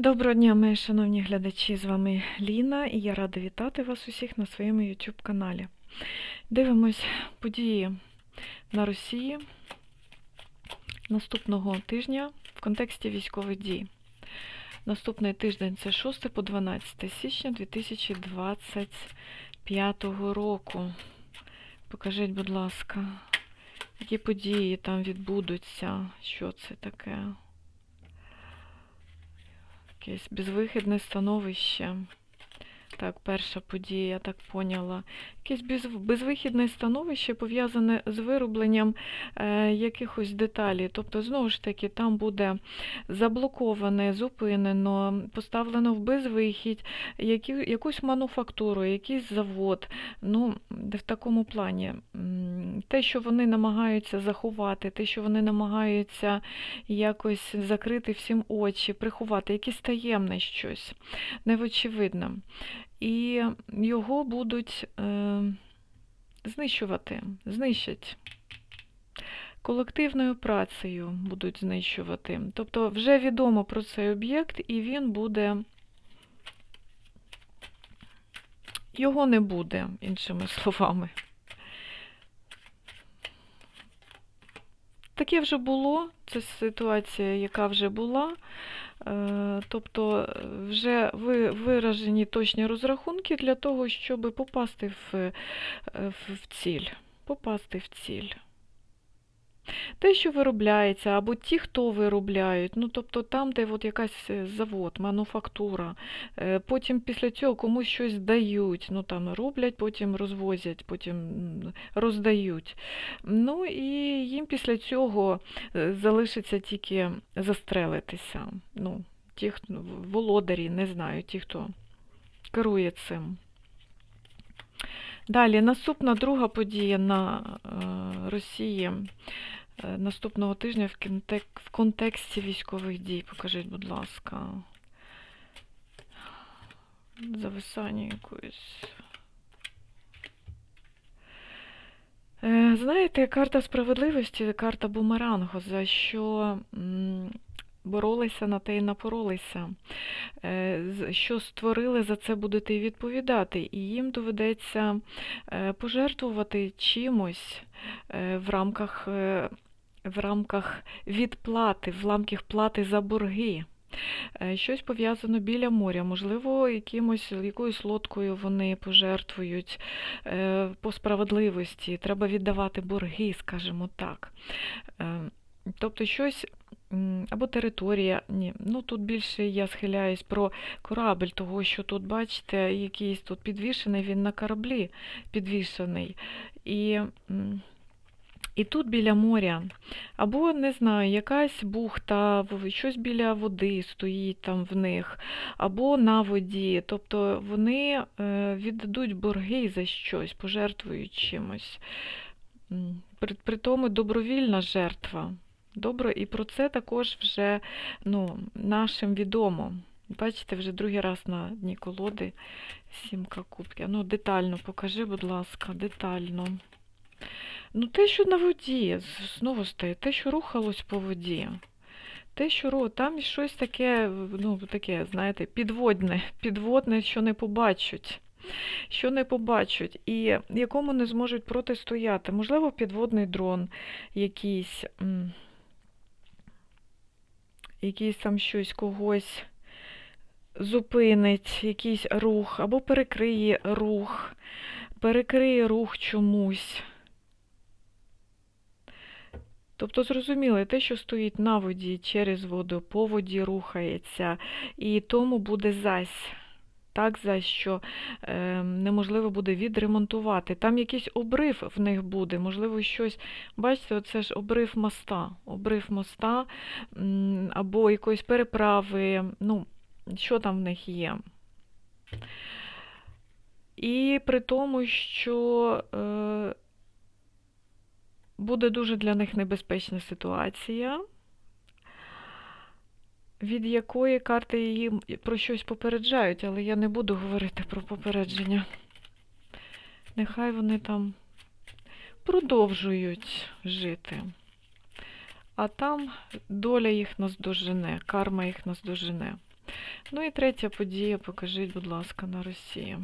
Доброго дня, мої шановні глядачі! З вами Ліна і я рада вітати вас усіх на своєму YouTube каналі. Дивимось події на Росії наступного тижня в контексті військових дій. Наступний тиждень це 6 по 12 січня 2025 року. Покажіть, будь ласка, які події там відбудуться, що це таке? Якесь безвихідне становище. Так, перша подія, я так поняла. Якесь безвихідне становище пов'язане з виробленням е, якихось деталей. Тобто, знову ж таки, там буде заблоковане, зупинено, поставлено в безвихідь які, якусь мануфактуру, якийсь завод. Ну, в такому плані. Те, що вони намагаються заховати, те, що вони намагаються якось закрити всім очі, приховати, якесь таємне щось, невочевидне. І його будуть е, знищувати, знищать. Колективною працею будуть знищувати. Тобто вже відомо про цей об'єкт, і він буде. Його не буде, іншими словами. Таке вже було, це ситуація, яка вже була. Е, тобто вже виражені точні розрахунки для того, щоб попасти в, в ціль. Попасти в ціль. Те, що виробляється, або ті, хто виробляють, ну тобто там, де от якась завод, мануфактура, е, потім після цього комусь щось дають, ну там роблять, потім розвозять, потім роздають. Ну і їм після цього е, залишиться тільки застрелитися. Ну, ті, володарі, не знаю, ті, хто керує цим. Далі, наступна друга подія на е, Росії. Е, наступного тижня в контексті військових дій. Покажіть, будь ласка, зависання якоїсь. Е, знаєте, карта справедливості, карта бумерангу, за що боролися на те і напоролися. Е, що створили, за це будете і відповідати. І їм доведеться пожертвувати чимось в рамках в рамках відплати, в рамках плати за борги. Е, щось пов'язано біля моря, можливо, якимось, якоюсь лодкою вони пожертвують е, по справедливості, треба віддавати борги, скажімо так. Тобто щось. Або територія, ні, ну тут більше я схиляюсь про корабль, того, що тут, бачите, якийсь тут підвішений, він на кораблі підвішений. І і тут біля моря, або, не знаю, якась бухта, щось біля води стоїть там в них, або на воді. Тобто вони е, віддадуть борги за щось, пожертвують чимось. При тому добровільна жертва. Добре, і про це також вже ну, нашим відомо. Бачите, вже другий раз на дні колоди сімка кубків. Ну, детально покажи, будь ласка, детально. Ну, те, що на воді, знову стає, те, що рухалось по воді. Те, що там щось таке, ну, таке, знаєте, підводне, підводне, що не побачать. Що не побачать, і якому не зможуть протистояти. Можливо, підводний дрон якийсь, якийсь там щось когось зупинить, якийсь рух, або перекриє рух, перекриє рух чомусь. Тобто, зрозуміло, те, що стоїть на воді через воду, по воді рухається, і тому буде зась. Так, за що е, неможливо буде відремонтувати. Там якийсь обрив в них буде, можливо, щось. Бачите, оце ж обрив моста, обрив моста або якоїсь переправи, ну, що там в них є. І при тому, що. Е, буде дуже для них небезпечна ситуація, від якої карти її про щось попереджають, але я не буду говорити про попередження. Нехай вони там продовжують жити. А там доля їх наздожене, карма їх наздожене. Ну і третя подія, покажіть, будь ласка, на Росії.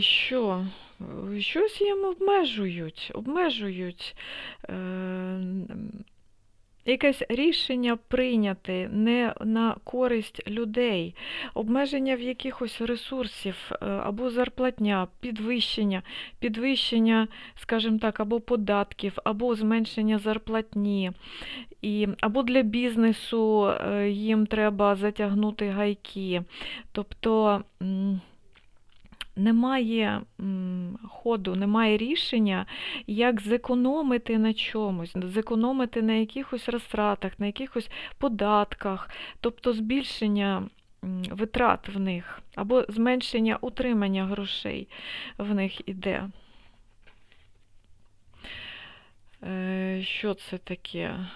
Що? Е, Щось їм обмежують, обмежують. Е, Якесь рішення прийняти не на користь людей, обмеження в якихось ресурсів, е, або зарплатня, підвищення, підвищення, скажімо так, або податків, або зменшення зарплатні, і, або для бізнесу е, їм треба затягнути гайки. Тобто немає ходу, немає рішення, як зекономити на чомусь, зекономити на якихось розтратах, на якихось податках, тобто збільшення витрат в них, або зменшення утримання грошей в них іде. Е, Що це таке?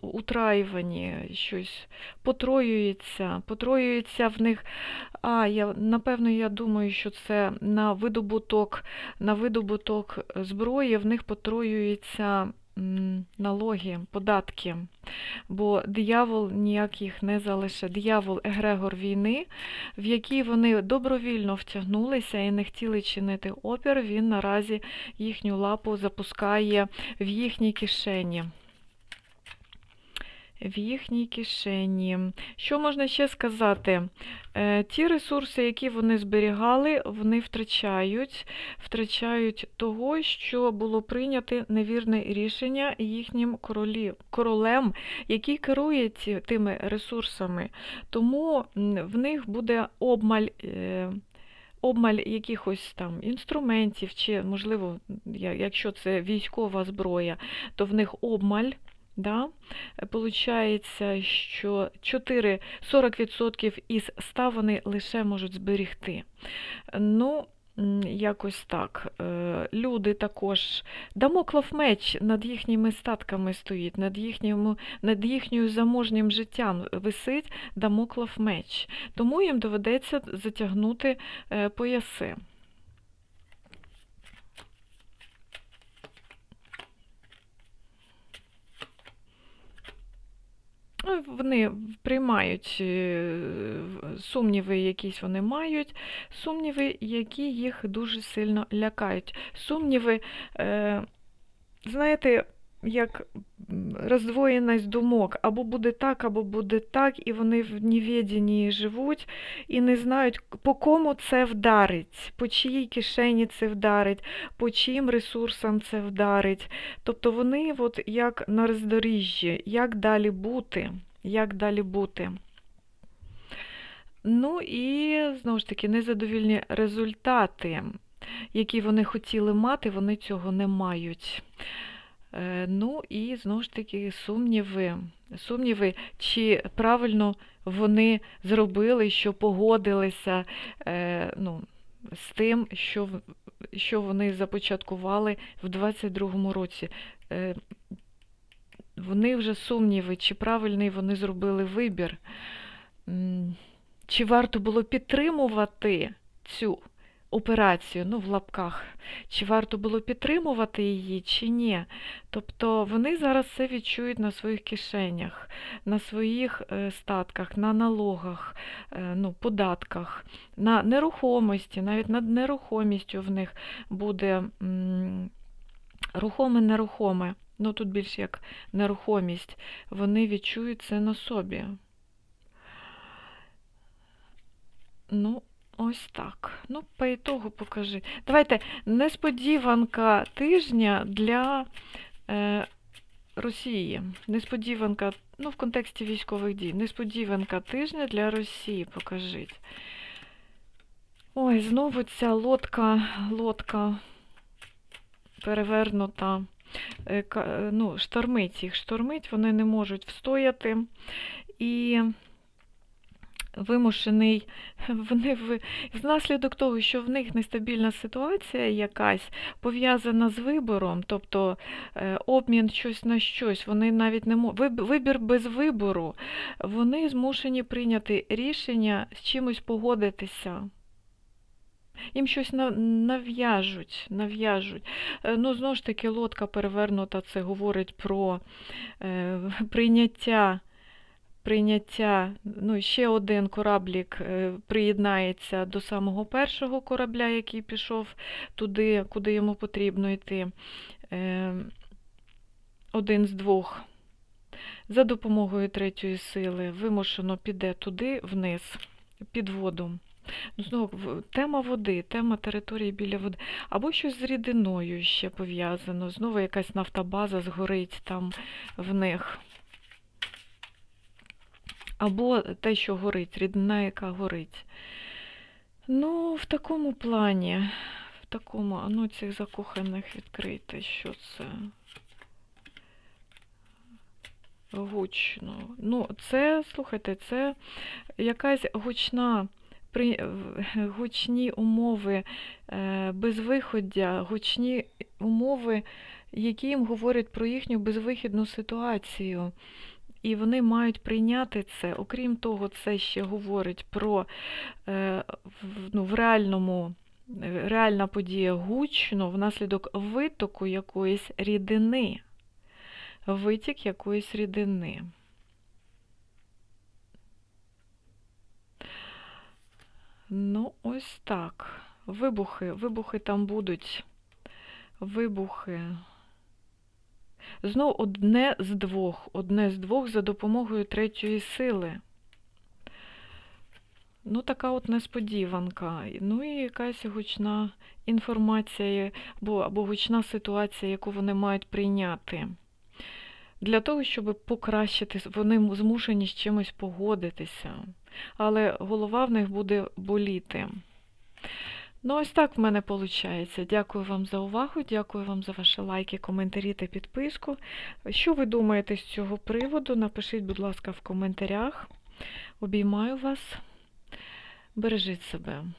Утраювані щось потроюється, потроюється в них. А, я, напевно, я думаю, що це на видобуток, на видобуток зброї в них потроюються налоги, податки. Бо диявол ніяк їх не залише. Диявол егрегор війни, в який вони добровільно втягнулися і не хотіли чинити опір, він наразі їхню лапу запускає в їхній кишені. В їхній кишені. Що можна ще сказати? Е, Ті ресурси, які вони зберігали, вони втрачають, втрачають того, що було прийнято невірне рішення їхнім королі, королем, який керує ці, тими ресурсами. Тому в них буде обмаль. е, Обмаль якихось там інструментів, чи, можливо, якщо це військова зброя, то в них обмаль. Да? Получається, що 4, 40% із 100 вони лише можуть зберігти. Ну, якось так. Е, Люди також, дамоклов меч над їхніми статками стоїть, над, їхньому, над їхньою заможнім життям висить дамоклов меч. Тому їм доведеться затягнути е, пояси. Вони приймають е, сумніви, якісь вони мають, сумніви, які їх дуже сильно лякають. Сумніви, е, знаєте, як роздвоєність думок, або буде так, або буде так, і вони в невіденні живуть і не знають, по кому це вдарить, по чиїй кишені це вдарить, по чиїм ресурсам це вдарить. Тобто вони от як на роздоріжжі, як далі бути, як далі бути. Ну і знову ж таки, незадовільні результати, які вони хотіли мати, вони цього не мають. Е, Ну і знову ж таки сумніви, сумніви, чи правильно вони зробили, що погодилися е, ну, з тим, що, що вони започаткували в 22-му році. Е, Вони вже сумніви, чи правильний вони зробили вибір, чи варто було підтримувати цю операцію, ну, в лапках, чи варто було підтримувати її, чи ні. Тобто вони зараз це відчують на своїх кишенях, на своїх е, статках, на налогах, е, ну, податках, на нерухомості, навіть над нерухомістю в них буде м, рухоме, нерухоме. Ну тут більш як нерухомість. Вони відчують це на собі. Ну, ось так. Ну, по ітогу покажи. Давайте несподіванка тижня для е, Росії. Несподіванка, ну, в контексті військових дій. Несподіванка тижня для Росії. Покажіть. Ой, знову ця лодка, лодка перевернута. Е, е, Ну, штормить їх, штормить, вони не можуть встояти. І вимушений, вони в, внаслідок того, що в них нестабільна ситуація якась пов'язана з вибором, тобто е, обмін щось на щось, вони навіть не можуть, вибір без вибору, вони змушені прийняти рішення з чимось погодитися. Їм щось нав'яжуть, нав'яжуть. Е, Ну, знову ж таки, лодка перевернута, це говорить про е, прийняття, прийняття, ну, ще один кораблік е, приєднається до самого першого корабля, який пішов туди, куди йому потрібно йти. Е, Один з двох. За допомогою третьої сили вимушено піде туди, вниз, під воду. Ну, знову тема води, тема території біля води. Або щось з рідиною ще пов'язано. Знову якась нафтобаза згорить там в них. Або те, що горить, рідина, яка горить. Ну, в такому плані, в такому, ну цих закоханих відкрити, що це? Гучно. Ну, це, слухайте, це якась гучна, при, гучні умови е, безвиходя, гучні умови, які їм говорять про їхню безвихідну ситуацію. І вони мають прийняти це. Окрім того, це ще говорить про е, ну, в реальному. е, Реальна подія гучно внаслідок витоку якоїсь рідини. Витік якоїсь рідини. Ну, ось так. Вибухи, вибухи там будуть. Вибухи. Знов одне з двох, одне з двох за допомогою третьої сили. Ну, така от несподіванка. Ну і якась гучна інформація або, або гучна ситуація, яку вони мають прийняти. Для того, щоб покращити, вони змушені з чимось погодитися. Але голова в них буде боліти. Ну, ось так в мене виходить. Дякую вам за увагу, дякую вам за ваші лайки, коментарі та підписку. Що ви думаєте з цього приводу? Напишіть, будь ласка, в коментарях. Обіймаю вас. Бережіть себе.